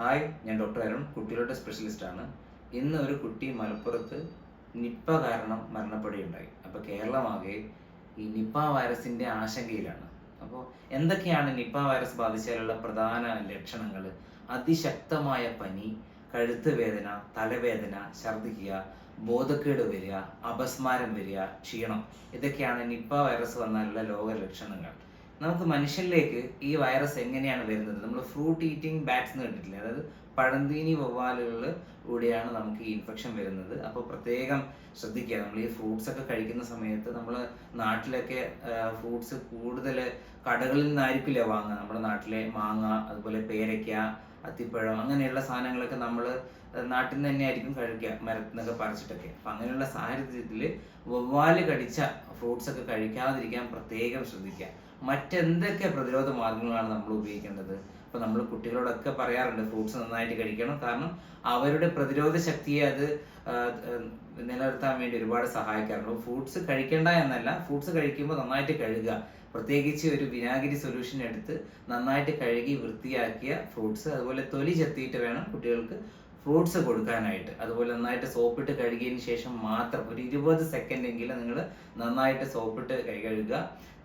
Hi ഞാൻ doctor Arun കുട്ടികളുടെ specialist ആണ്. ഇന്ന് ഒരു കുട്ടി മലപ്പുറത്ത് നിപ്പ കാരണം മരണപ്പെടുകയുണ്ടായി. അപ്പോൾ കേരളമാകെ ഈ നിപ്പ വൈറസിന്റെ ആശങ്കയിലാണ്. അപ്പോൾ എന്തൊക്കെയാണ് നിപ്പ വൈറസ് ബാധിച്ചാലുള്ള പ്രധാന ലക്ഷണങ്ങൾ? അതിശക്തമായ പനി കഴുത്ത് വേദന തലവേദന ഛർദ്ദിക്കുക ബോധക്കേട് വരിക അപസ്മാരം വരിക ക്ഷീണം. ഇതൊക്കെയാണ് നിപ്പ വൈറസ് വന്നാലുള്ള രോഗലക്ഷണങ്ങൾ നമുക്ക് മനുഷ്യനിലേക്ക് ഈ വൈറസ് എങ്ങനെയാണ് വരുന്നത്? നമ്മൾ ഫ്രൂട്ട് ഈറ്റിംഗ് ബാറ്റ്സ് എന്ന് കണ്ടിട്ടില്ലേ അതായത് പഴന്തീനി കൂടിയാണ് നമുക്ക് ഈ ഇൻഫെക്ഷൻ വരുന്നത്. അപ്പോൾ പ്രത്യേകം ശ്രദ്ധിക്കുക. നമ്മൾ ഈ ഫ്രൂട്ട്സ് ഒക്കെ കഴിക്കുന്ന സമയത്ത് നമ്മൾ നാട്ടിലൊക്കെ ഫ്രൂട്ട്സ് കൂടുതൽ കടകളിൽ നിന്നായിരിക്കില്ല വാങ്ങുക? നമ്മുടെ നാട്ടിലെ മാങ്ങ അതുപോലെ പേരയ്ക്ക അത്തിപ്പഴം അങ്ങനെയുള്ള സാധനങ്ങളൊക്കെ നമ്മൾ നാട്ടിൽ നിന്ന് തന്നെ ആയിരിക്കും കഴിക്കുക. മരത്തിൽ നിന്നൊക്കെ പറിച്ചിട്ടൊക്കെ. അപ്പം അങ്ങനെയുള്ള സാഹചര്യത്തിൽ വവ്വാൽ കടിച്ച ഫ്രൂട്ട്സ് ഒക്കെ കഴിക്കാതിരിക്കാൻ പ്രത്യേകം ശ്രദ്ധിക്കുക. മറ്റെന്തൊക്കെ പ്രതിരോധ മാർഗങ്ങളാണ് നമ്മൾ ഉപയോഗിക്കേണ്ടത്? ഇപ്പൊ നമ്മൾ കുട്ടികളോടൊക്കെ പറയാറുണ്ട് ഫ്രൂട്ട്സ് നന്നായിട്ട് കഴിക്കണം. കാരണം അവരുടെ പ്രതിരോധ ശക്തിയെ അത് നിലനിർത്താൻ വേണ്ടി ഒരുപാട് സഹായിക്കാറുണ്ട്. ഫ്രൂട്ട്സ് കഴിക്കേണ്ട എന്നല്ല ഫ്രൂട്ട്സ് കഴിക്കുമ്പോൾ നന്നായിട്ട് കഴുകുക. പ്രത്യേകിച്ച് ഒരു വിനാഗിരി സൊല്യൂഷൻ എടുത്ത് നന്നായിട്ട് കഴുകി വൃത്തിയാക്കിയ ഫ്രൂട്ട്സ് അതുപോലെ തൊലി ചെത്തിയിട്ട് വേണം കുട്ടികൾക്ക് ഫ്രൂട്ട്സ് കൊടുക്കാനായിട്ട്. അതുപോലെ നന്നായിട്ട് സോപ്പിട്ട് കഴുകിയതിന് ശേഷം മാത്രം ഒരു ഇരുപത് സെക്കൻഡ് എങ്കിലും നിങ്ങൾ നന്നായിട്ട് സോപ്പിട്ട് കൈ കഴുകുക.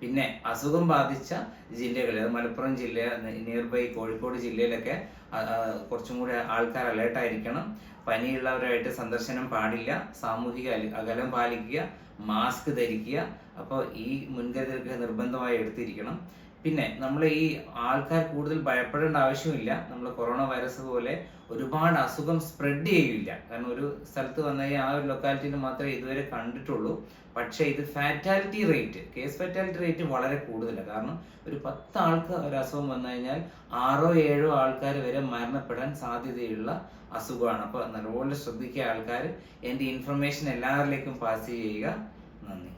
പിന്നെ അസുഖം ബാധിച്ച ജില്ലകളിൽ മലപ്പുറം ജില്ല നിയർബൈ കോഴിക്കോട് ജില്ലയിലൊക്കെ കുറച്ചും കൂടി ആൾക്കാർ അലേർട്ട് ആയിരിക്കണം. പനിയുള്ളവരായിട്ട് സന്ദർശനം പാടില്ല. സാമൂഹിക അകലം പാലിക്കുക മാസ്ക് ധരിക്കുക. അപ്പോൾ ഈ മുൻകരുതലൊക്കെ നിർബന്ധമായി എടുത്തിരിക്കണം. പിന്നെ നമ്മൾ ഈ ആൾക്കാർ കൂടുതൽ ഭയപ്പെടേണ്ട ആവശ്യമില്ല. നമ്മൾ കൊറോണ വൈറസ് പോലെ ഒരുപാട് അസുഖം സ്പ്രെഡ് ചെയ്യില്ല. കാരണം ഒരു സ്ഥലത്ത് വന്ന ആ ഒരു ലൊക്കാലിറ്റിയിൽ മാത്രമേ ഇതുവരെ കണ്ടിട്ടുള്ളൂ. പക്ഷേ ഇത് fatality rate case fatality rate വളരെ കൂടുതലാണ് കാരണം ഒരു പത്ത് ആൾക്ക് ഒരു അസുഖം വന്നു കഴിഞ്ഞാൽ ആറോ ഏഴോ ആൾക്കാർ വരെ മരണപ്പെടാൻ സാധ്യതയുള്ള അസുഖമാണ്. അപ്പോൾ നല്ലപോലെ ശ്രദ്ധിക്കുക ആൾക്കാർ എന്റെ ഇൻഫർമേഷൻ എല്ലാവരിലേക്കും പാസ് ചെയ്യുക. നന്ദി.